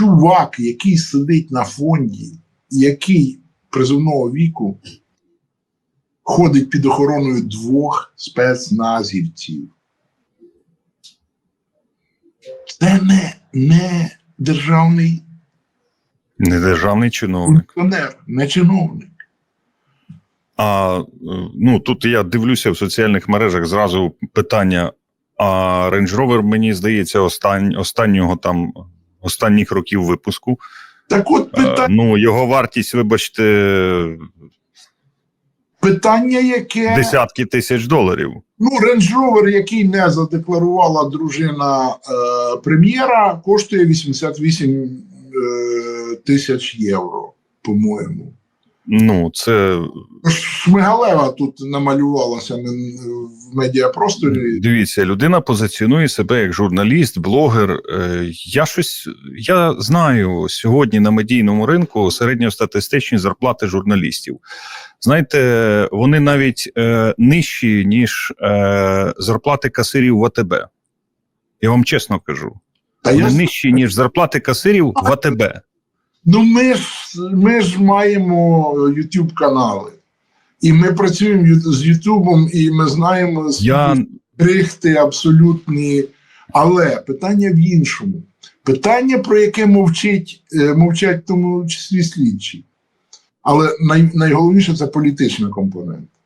чувак, який сидить на фонді, який призовного віку ходить під охороною двох спецназівців. Це не, не державний Не державний чиновник. не чиновник. А е, ну тут я дивлюся в соціальних мережах зразу питання. А Range Rover, мені здається, остань, останнього там останніх років випуску. Так от Е, питання, ну його вартість, вибачте, питання, яке десятки тисяч доларів. ну, Range Rover, який не задекларувала дружина е, прем'єра, коштує 88 е, тисяч євро, по-моєму. Ну, це Шмигалева тут намалювалася в медіапросторі. дивіться, людина позиціонує себе як журналіст, блогер. Е, Я щось я знаю сьогодні на медійному ринку середньостатистичні зарплати журналістів. Знаєте, вони навіть е, нижчі, ніж е, зарплати касирів в АТБ. Я вам чесно кажу. Та Вони я, нижчі, ніж зарплати касирів в АТБ. Ну ми ж, ми ж маємо YouTube канали. І ми працюємо з Ютубом, і ми знаємо Я крихти абсолютні. Але питання в іншому. Питання, про яке мовчить, е, мовчать в тому числі слідчі. Але най, найголовніше це політична компонента.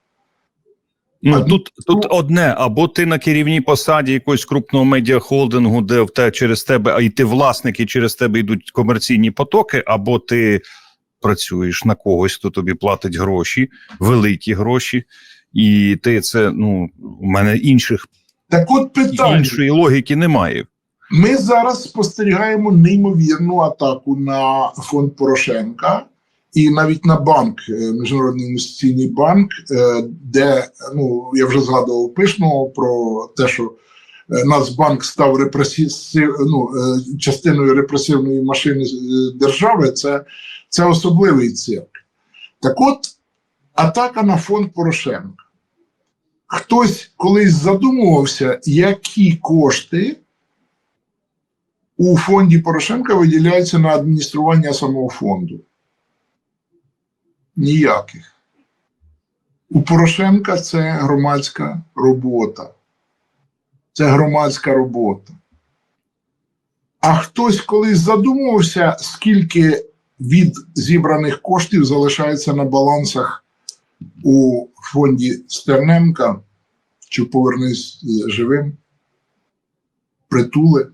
Ну А, тут, тут одне, або ти на керівній посаді якогось крупного медіахолдингу, де в те через тебе, а й ти власник, і через тебе йдуть комерційні потоки, або ти працюєш на когось, хто тобі платить гроші, великі гроші, і ти це ну у мене інших Так от питання. іншої логіки немає. Ми зараз спостерігаємо неймовірну атаку на фонд Порошенка і навіть на банк, е, Міжнародний інвестиційний банк, е, де ну я вже згадував пишного про те, що е, Нацбанк став ну, частиною репресивної машини держави. Це, це особливий цирк. Так от, атака на фонд Порошенка. Хтось колись задумувався, які кошти у фонді Порошенка виділяється на адміністрування самого фонду. Ніяких. У Порошенка це громадська робота. Це громадська робота. А хтось колись задумувався, скільки від зібраних коштів залишається на балансах у фонді Стерненка, чи повернись е, живим, притули.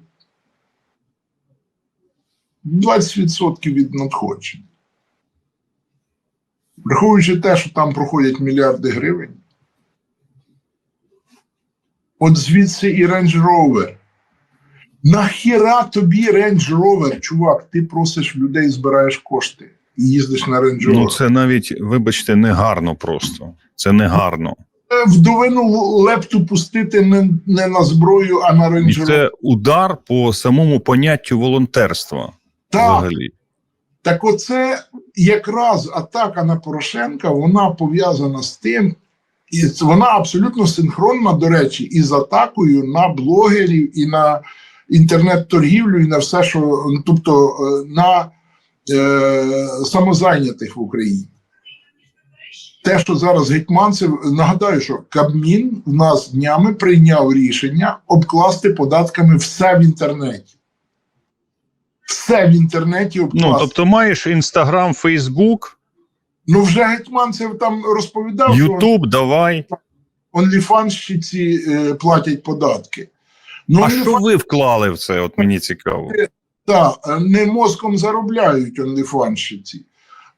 20% від надходжень. Враховуючи те, що там проходять мільярди гривень. От звідси і Range Rover. Нахіра тобі Range Rover, чувак, ти просиш людей, збираєш кошти і їздиш на Range Rover. Ну це навіть, вибачте, не гарно просто. Це не гарно. Е, Вдовину лепту пустити не, не на зброю, а на І Range Rover. це удар по самому поняттю волонтерства. Так, Взагалі. Так оце якраз атака на Порошенка, вона пов'язана з тим, і вона абсолютно синхронна, до речі, із атакою на блогерів і на інтернет-торгівлю, і на все, що тобто е, на е, самозайнятих в Україні. Те, що зараз гетьманцев, нагадаю, що Кабмін в нас днями прийняв рішення обкласти податками все в інтернеті. Все в інтернеті обкласти. Ну, тобто маєш Інстаграм, Фейсбук, Ну, вже Гетьманцев там розповідав, Ютуб, давай. онліфанщиці е, платять податки. Ну, А що ви вклали в це? От мені цікаво. та, е, не мозком заробляють онліфанщиці.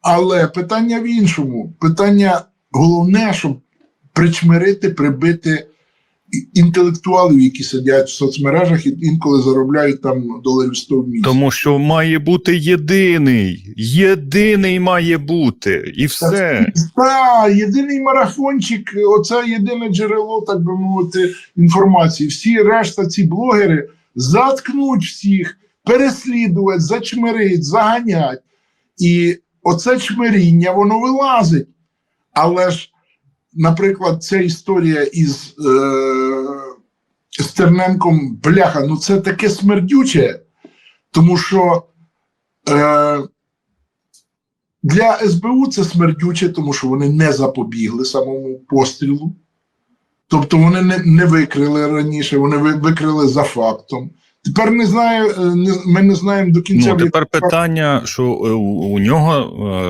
Але питання в іншому. Питання головне, щоб причмирити, прибити інтелектуалів, які сидять в соцмережах і інколи заробляють там доларів 100 в місяць. Тому що має бути єдиний. Єдиний має бути. І все. Так, єдиний марафончик, оце єдине джерело, так би мовити, інформації. Всі решта, ці блогери заткнуть всіх, переслідувати, зачмирить, заганять. І оце чмиріння, воно вилазить. Але ж, наприклад, ця історія із е, Стерненком, бляха, ну це таке смердюче, тому що Е, для СБУ це смердюче, тому що вони не запобігли самому пострілу. Тобто вони не, не викрили раніше, вони викрили за фактом. Тепер не знаю, е, не, ми не знаємо до кінця. Ну, тепер питання, що е, у у нього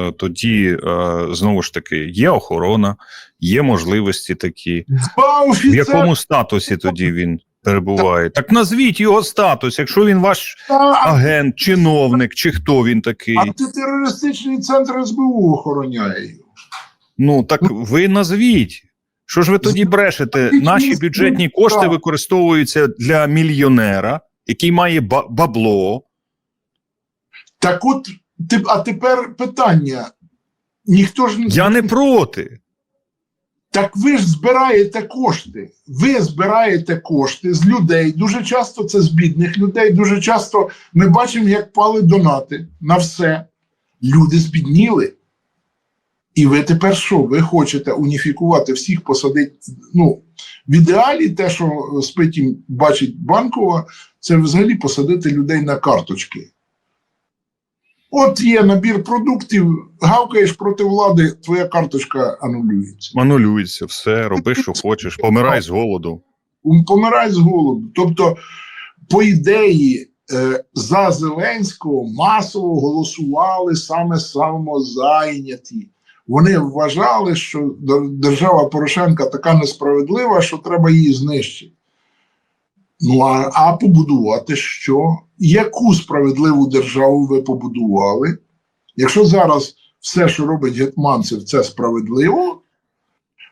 е, тоді е, знову ж таки є охорона, є можливості такі. В якому статусі тоді він перебуває? Так назвіть його статус, якщо він ваш агент, чиновник, чи хто він такий. антитерористичний центр СБУ охороняє його. Ну так ви назвіть. Що ж ви тоді брешете? Наші бюджетні кошти використовуються для мільйонера, який має бабло. Так от, ти- а тепер питання. Ніхто ж не Я не проти. Так ви ж збираєте кошти. Ви збираєте кошти з людей. Дуже часто це з бідних людей. Дуже часто ми бачимо, як пали донати на все. Люди збідніли. І ви тепер що? Ви хочете уніфікувати всіх, посадити. Ну, в ідеалі, те, що спить їм бачить банкова, це взагалі посадити людей на карточки. От є набір продуктів, гавкаєш проти влади, твоя карточка анулюється. Анулюється все, роби, що хочеш, помирай з голоду. помирай з голоду. Тобто, по ідеї, е, за Зеленського масово голосували саме самозайняті. Вони вважали, що держава Порошенка така несправедлива, що треба її знищити. Ну а, а побудувати що? Яку справедливу державу ви побудували? Якщо зараз все, що робить Гетманцев, це справедливо,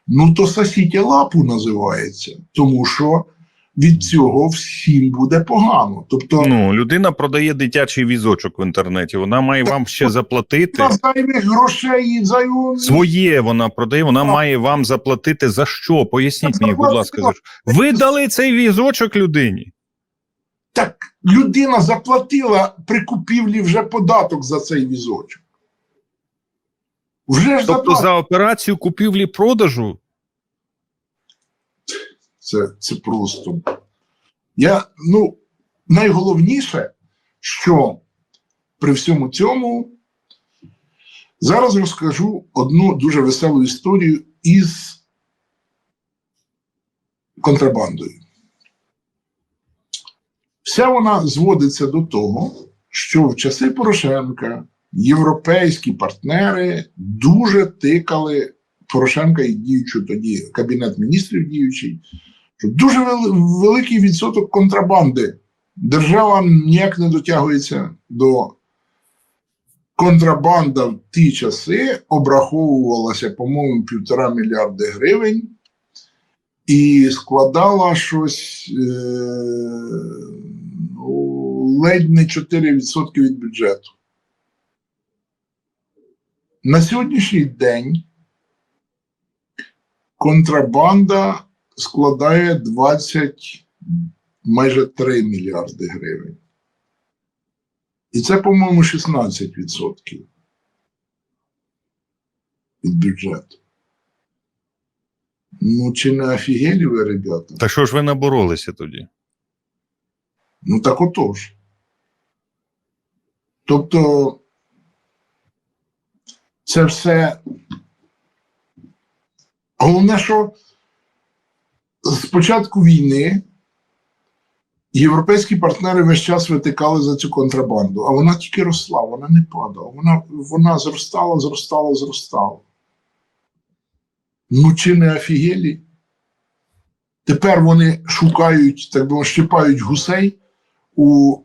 ну то сосіть лапу називається, тому що від цього всім буде погано. Тобто Ну, людина продає дитячий візочок в інтернеті. Вона має вам ще заплатити. зайвих грошей зайву Своє вона продає, вона має вам заплатити за що? Поясніть мені, будь ласка, за що. Ви дали цей візочок людині. так людина заплатила при купівлі вже податок за цей візочок. Вже Тобто заплатила. за операцію купівлі-продажу Це, це просто. Я, ну, найголовніше, що при всьому цьому зараз розкажу одну дуже веселу історію із контрабандою. Вся вона зводиться до того, що в часи Порошенка європейські партнери дуже тикали Порошенка і діючу тоді Кабінет міністрів діючий, дуже великий відсоток контрабанди. Держава ніяк не дотягується до контрабанда в ті часи обраховувалася, по-моєму, півтора мільярди гривень і складала щось е, ну, ледь не 4% від бюджету. На сьогоднішній день контрабанда складає 20, майже 3 мільярди гривень. І це, по-моєму, 16% від бюджету. Ну, чи не офігелі ви, ребята? Та що ж ви наборолися тоді? Ну так отож. Тобто, це все. Головне, що початку війни європейські партнери весь час витикали за цю контрабанду, а вона тільки росла, вона не падала. Вона, вона зростала, зростала, зростала. Ну, чи не офігелі? Тепер вони шукають, так би щипають гусей у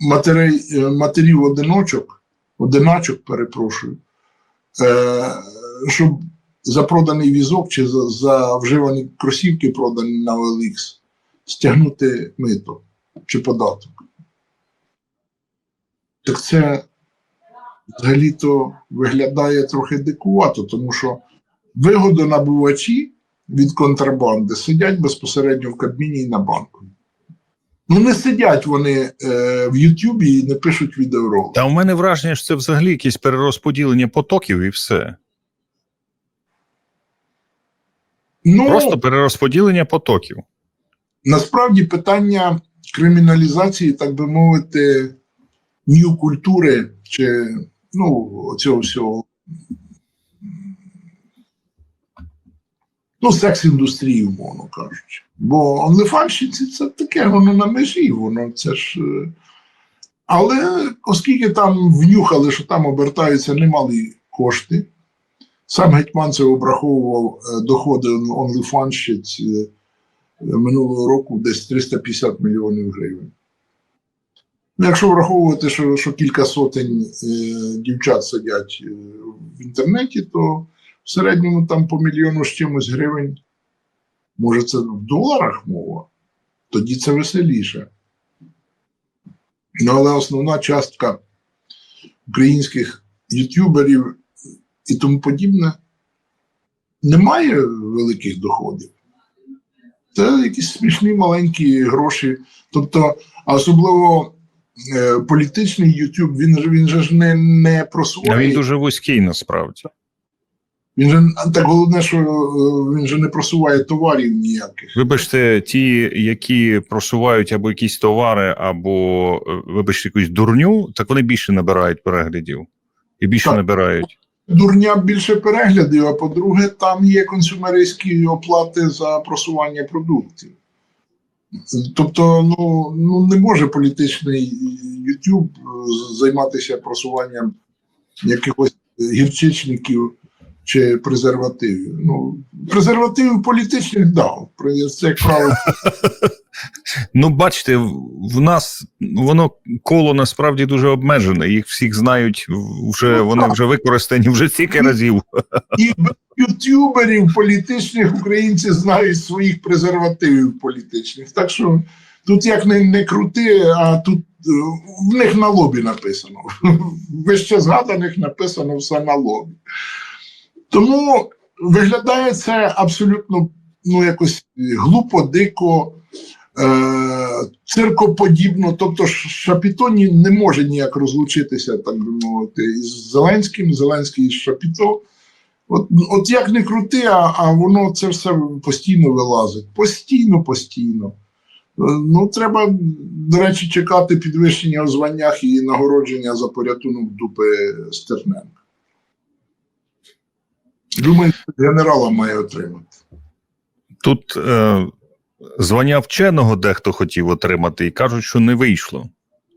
матерей, е, матерів одиночок, одиначок, перепрошую, е, щоб за проданий візок чи за, за вживані кросівки, продані на OLX, стягнути мито чи податок. Так це взагалі-то виглядає трохи дикувато, тому що вигодонабувачі від контрабанди сидять безпосередньо в Кабміні і на банку. Ну, не сидять вони е, в Ютубі і не пишуть відеоролики. Та у мене враження, що це взагалі якесь перерозподілення потоків і все. Ну, Просто перерозподілення потоків. насправді питання криміналізації, так би мовити, нью культури чи ну, цього всього. Ну, секс-індустрії, умовно кажучи. Бо онлифанщиці це таке, воно на межі, воно це ж. е, Але оскільки там внюхали, що там обертаються немалі кошти, сам Гетьманцев обраховував е, доходи онлифанщиць е, минулого року десь 350 мільйонів гривень. Ну, якщо враховувати, що, що кілька сотень е, дівчат сидять в інтернеті, то в середньому там по мільйону з чимось гривень. Може, це в доларах мова, тоді це веселіше. Ну, але основна частка українських ютуберів і тому подібне не має великих доходів. Це якісь смішні маленькі гроші. Тобто, особливо е, політичний YouTube, він же він же ж не, не А він дуже вузький насправді. Він же так головне, що е, він же не просуває товарів ніяких. Вибачте, ті, які просувають або якісь товари, або, е, вибачте, якусь дурню, так вони більше набирають переглядів і більше Так. набирають. Дурня більше переглядів, а по-друге, там є консюмерські оплати за просування продуктів. Тобто, ну, ну не може політичний YouTube е, займатися просуванням якихось гірчичників чи презервативів. Ну, презервативів політичних дав. Це як правило. Ну, бачите, в нас воно коло насправді дуже обмежене. Їх всіх знають вже Ну, вони вже використані вже стільки разів. І без ютуберів політичних українці знають своїх презервативів політичних. Так що тут як не, не крути, а тут е, в них на лобі написано. Вище згаданих написано все на лобі. Тому виглядає це абсолютно ну, якось глупо, дико, циркоподібно. Тобто Шапіто не може ніяк розлучитися, так би мовити, із Зеленським, Зеленський із Шапіто. От, от як не крути, а, а воно це все постійно вилазить. Постійно, постійно. Е, Ну, треба, до речі, чекати підвищення у званнях і нагородження за порятунок дупи Стерненка. Думаю, генерала має отримати. Тут е, звання вченого дехто хотів отримати і кажуть, що не вийшло.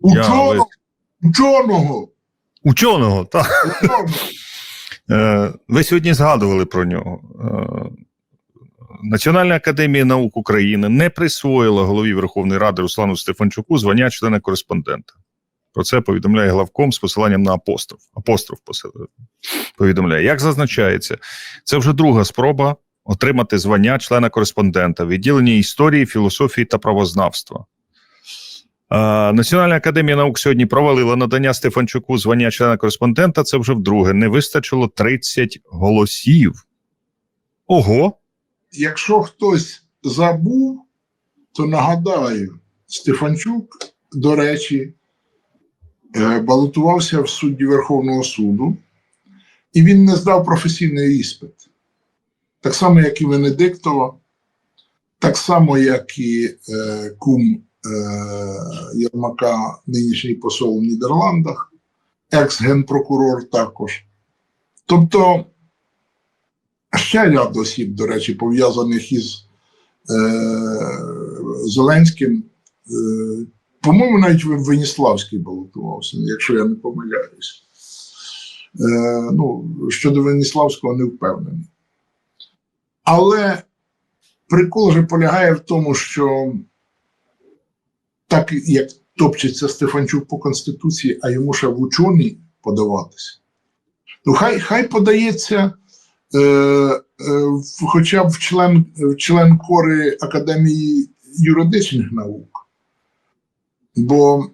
Я Ученого! Ученого! Ученого, так. ученого. Е, ви сьогодні згадували про нього. Е, Національна академія наук України не присвоїла голові Верховної Ради Руслану Стефанчуку звання члена кореспондента. Про це повідомляє главком з посиланням на апостроф. Апостроф повідомляє. Як зазначається, це вже друга спроба отримати звання члена кореспондента в відділенні історії, філософії та правознавства. Е, Національна академія наук сьогодні провалила надання Стефанчуку звання члена кореспондента. Це вже вдруге. Не вистачило 30 голосів. Ого! Якщо хтось забув, то нагадаю, Стефанчук, до речі, е, балотувався в судді Верховного суду, і він не здав професійний іспит. Так само, як і Венедиктова, так само, як і е, кум е, Єрмака, нинішній посол в Нідерландах, екс-генпрокурор також. Тобто, ще ряд осіб, до речі, пов'язаних із е, Зеленським. Е, по-моєму, навіть Веніславський балотувався, якщо я не помиляюсь. Е, ну, щодо Веніславського не впевнений. Але прикол же полягає в тому, що так як топчеться Стефанчук по Конституції, а йому ще в учені подаватися, то хай, хай подається е, е, хоча б в член, в член кори Академії юридичних наук. Бо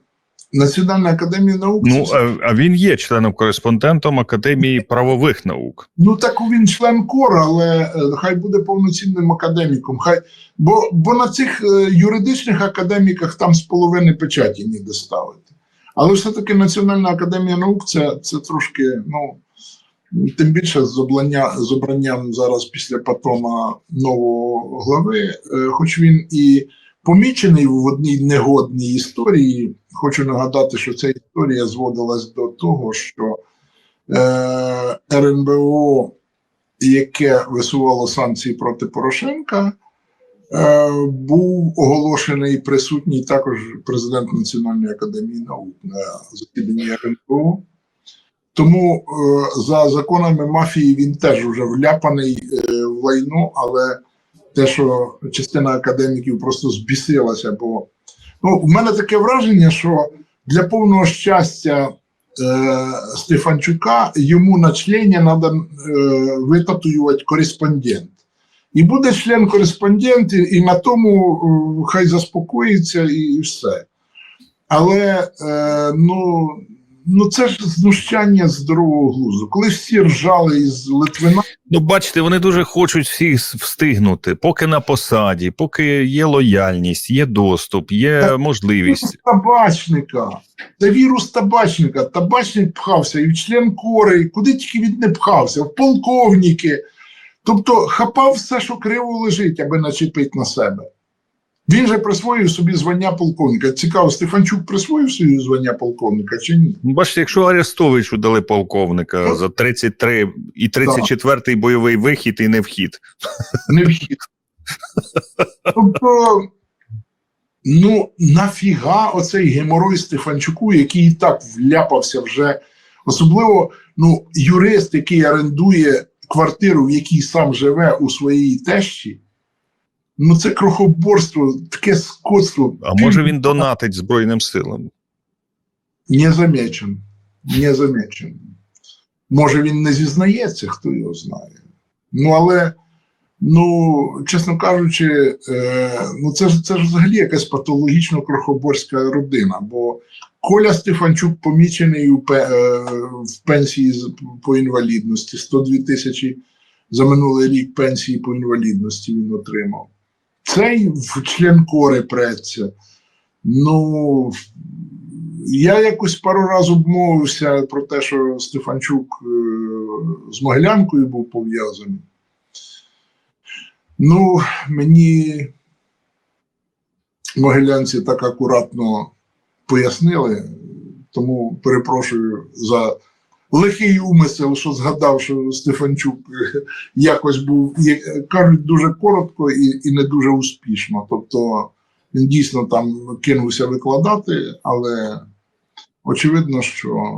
Національна академія наук Ну, а, він є членом кореспондентом Академії правових наук. Ну так він член кор, але е, хай буде повноцінним академіком. Хай бо, бо на цих е, юридичних академіках там з половини печаті ніде ставити. Але все-таки Національна академія наук це, це трошки, ну тим більше з облання, з обранням зараз після Патона нового глави, е, хоч він і помічений в одній негодній історії. Хочу нагадати, що ця історія зводилась до того, що е, РНБО, яке висувало санкції проти Порошенка, е, був оголошений присутній також президент Національної академії наук на засіданні РНБО. Тому е, за законами мафії він теж вже вляпаний е, в лайно, але те, що частина академіків просто збісилася, бо ну, у мене таке враження, що для повного щастя е, Стефанчука йому на члені треба е, витатуювати кореспондент. І буде член кореспондент, і, і на тому е, хай заспокоїться і, і все. Але е, ну, ну це ж знущання з здорового глузду. Коли всі ржали із Литвина, Ну, бачите, вони дуже хочуть всі с- встигнути, поки на посаді, поки є лояльність, є доступ, є Так. можливість. вірус табачника. Це вірус табачника. Табачник пхався і в член кори, і куди тільки він не пхався, в полковники. Тобто хапав все, що криво лежить, аби начепити на себе. Він же присвоїв собі звання полковника. Цікаво, Стефанчук присвоїв собі звання полковника чи ні? Ну, Бачите, якщо Арестовичу дали полковника Ну. за 33 і 34-й бойовий вихід і не вхід. не вхід. Тобто, ну нафіга оцей геморой Стефанчуку, який і так вляпався вже, особливо ну, юрист, який орендує квартиру, в якій сам живе у своїй тещі. Ну, це крохоборство, таке скотство. А може він донатить Збройним силам? Не замечен. Не замечен. Може, він не зізнається, хто його знає. Ну, але, ну, чесно кажучи, е, ну це ж це ж взагалі якась патологічно крохоборська родина. Бо Коля Стефанчук помічений у, пе- е, в пенсії по інвалідності. 102 тисячі за минулий рік пенсії по інвалідності він отримав. Цей в член кори преться. Ну, я якось пару разів обмовився про те, що Стефанчук е, з Могилянкою був пов'язаний. Ну, мені могилянці так акуратно пояснили, тому перепрошую за лихий умисел, що згадав, що Стефанчук е, якось був, є- кажуть, дуже коротко і, і не дуже успішно. Тобто він дійсно там кинувся викладати, але очевидно, що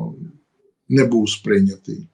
не був сприйнятий.